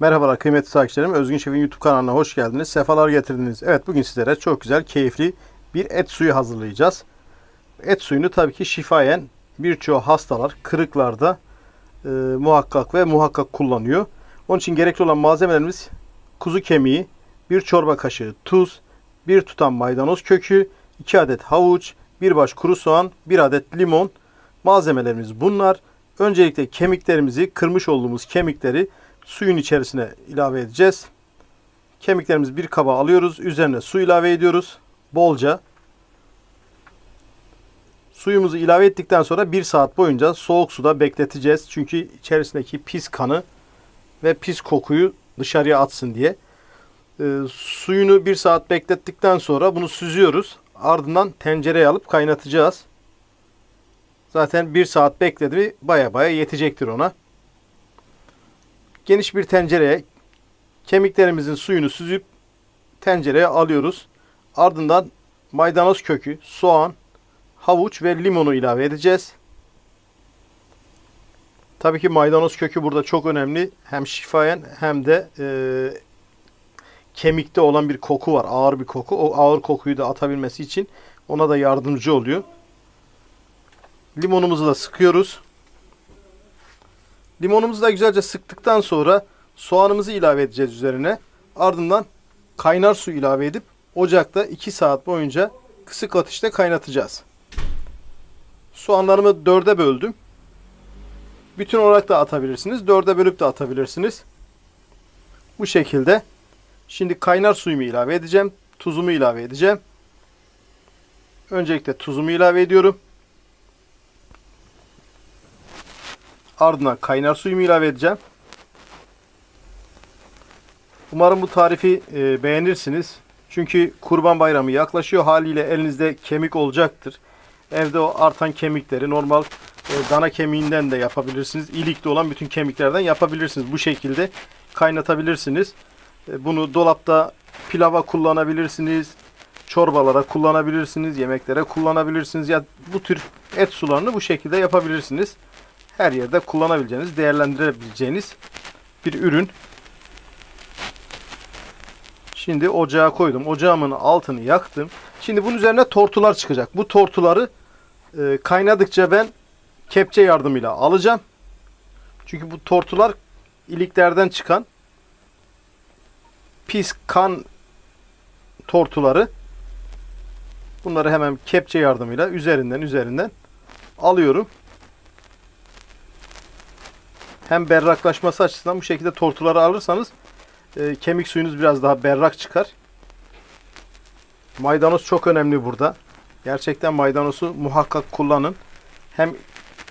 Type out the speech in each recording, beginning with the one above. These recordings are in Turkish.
Merhabalar kıymetli takipçilerim. Özgün Şef'in YouTube kanalına hoş geldiniz. Sefalar getirdiniz. Evet bugün sizlere çok güzel, keyifli bir et suyu hazırlayacağız. Et suyunu tabii ki şifayen birçok hastalar kırıklarda e, muhakkak ve muhakkak kullanıyor. Onun için gerekli olan malzemelerimiz kuzu kemiği, bir çorba kaşığı tuz, bir tutam maydanoz kökü, 2 adet havuç, bir baş kuru soğan, bir adet limon. Malzemelerimiz bunlar. Öncelikle kemiklerimizi, kırmış olduğumuz kemikleri suyun içerisine ilave edeceğiz. Kemiklerimizi bir kaba alıyoruz. Üzerine su ilave ediyoruz. Bolca. Suyumuzu ilave ettikten sonra bir saat boyunca soğuk suda bekleteceğiz. Çünkü içerisindeki pis kanı ve pis kokuyu dışarıya atsın diye. Ee, suyunu bir saat beklettikten sonra bunu süzüyoruz. Ardından tencereye alıp kaynatacağız. Zaten bir saat bekledi baya baya yetecektir ona. Geniş bir tencereye kemiklerimizin suyunu süzüp tencereye alıyoruz. Ardından maydanoz kökü, soğan, havuç ve limonu ilave edeceğiz. Tabii ki maydanoz kökü burada çok önemli. Hem şifayen hem de e, kemikte olan bir koku var. Ağır bir koku. O ağır kokuyu da atabilmesi için ona da yardımcı oluyor. Limonumuzu da sıkıyoruz. Limonumuzu da güzelce sıktıktan sonra soğanımızı ilave edeceğiz üzerine. Ardından kaynar su ilave edip ocakta 2 saat boyunca kısık ateşte kaynatacağız. Soğanlarımı dörde böldüm. Bütün olarak da atabilirsiniz. Dörde bölüp de atabilirsiniz. Bu şekilde. Şimdi kaynar suyumu ilave edeceğim. Tuzumu ilave edeceğim. Öncelikle tuzumu ilave ediyorum. Ardından kaynar suyumu ilave edeceğim. Umarım bu tarifi e, beğenirsiniz. Çünkü kurban bayramı yaklaşıyor. Haliyle elinizde kemik olacaktır. Evde o artan kemikleri normal e, dana kemiğinden de yapabilirsiniz. İlikte olan bütün kemiklerden yapabilirsiniz. Bu şekilde kaynatabilirsiniz. E, bunu dolapta pilava kullanabilirsiniz. Çorbalara kullanabilirsiniz. Yemeklere kullanabilirsiniz. Ya bu tür et sularını bu şekilde yapabilirsiniz her yerde kullanabileceğiniz, değerlendirebileceğiniz bir ürün. Şimdi ocağa koydum. Ocağımın altını yaktım. Şimdi bunun üzerine tortular çıkacak. Bu tortuları e, kaynadıkça ben kepçe yardımıyla alacağım. Çünkü bu tortular iliklerden çıkan pis kan tortuları. Bunları hemen kepçe yardımıyla üzerinden üzerinden alıyorum hem berraklaşması açısından bu şekilde tortuları alırsanız e, kemik suyunuz biraz daha berrak çıkar. Maydanoz çok önemli burada. Gerçekten maydanozu muhakkak kullanın. Hem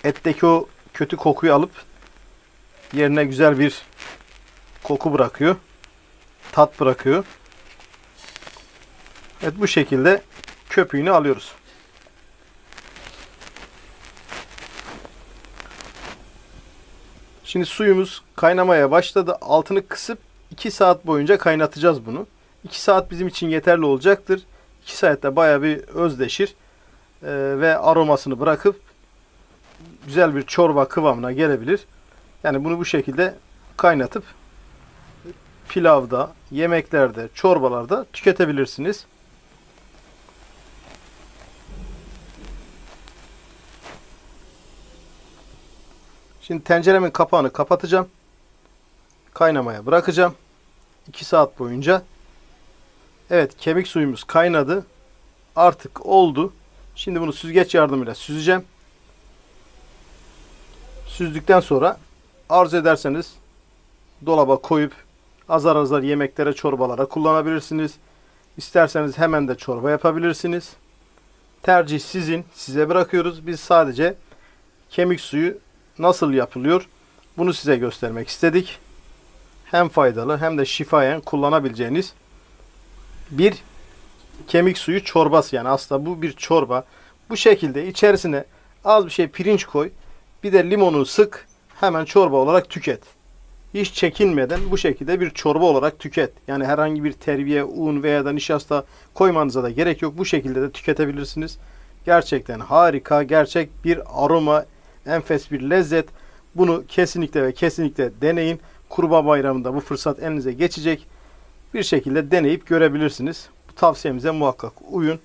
etteki o kötü kokuyu alıp yerine güzel bir koku bırakıyor. Tat bırakıyor. Evet bu şekilde köpüğünü alıyoruz. Şimdi suyumuz kaynamaya başladı. Altını kısıp 2 saat boyunca kaynatacağız bunu. 2 saat bizim için yeterli olacaktır. 2 saatte baya bir özdeşir. Ee, ve aromasını bırakıp güzel bir çorba kıvamına gelebilir. Yani bunu bu şekilde kaynatıp pilavda, yemeklerde, çorbalarda tüketebilirsiniz. Şimdi tenceremin kapağını kapatacağım. Kaynamaya bırakacağım. 2 saat boyunca. Evet kemik suyumuz kaynadı. Artık oldu. Şimdi bunu süzgeç yardımıyla süzeceğim. Süzdükten sonra arzu ederseniz dolaba koyup azar azar yemeklere, çorbalara kullanabilirsiniz. İsterseniz hemen de çorba yapabilirsiniz. Tercih sizin. Size bırakıyoruz. Biz sadece kemik suyu nasıl yapılıyor? Bunu size göstermek istedik. Hem faydalı hem de şifayen kullanabileceğiniz bir kemik suyu çorbası yani aslında bu bir çorba. Bu şekilde içerisine az bir şey pirinç koy. Bir de limonu sık. Hemen çorba olarak tüket. Hiç çekinmeden bu şekilde bir çorba olarak tüket. Yani herhangi bir terbiye, un veya da nişasta koymanıza da gerek yok. Bu şekilde de tüketebilirsiniz. Gerçekten harika, gerçek bir aroma, enfes bir lezzet. Bunu kesinlikle ve kesinlikle deneyin. Kurban Bayramı'nda bu fırsat elinize geçecek. Bir şekilde deneyip görebilirsiniz. Bu tavsiyemize muhakkak uyun.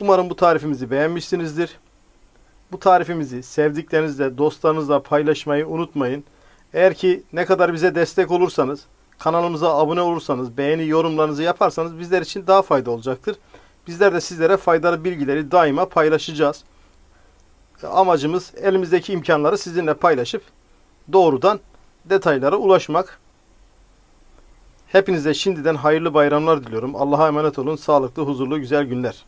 Umarım bu tarifimizi beğenmişsinizdir. Bu tarifimizi sevdiklerinizle, dostlarınızla paylaşmayı unutmayın. Eğer ki ne kadar bize destek olursanız, kanalımıza abone olursanız, beğeni yorumlarınızı yaparsanız bizler için daha fayda olacaktır. Bizler de sizlere faydalı bilgileri daima paylaşacağız. Amacımız elimizdeki imkanları sizinle paylaşıp doğrudan detaylara ulaşmak. Hepinize şimdiden hayırlı bayramlar diliyorum. Allah'a emanet olun. Sağlıklı, huzurlu, güzel günler.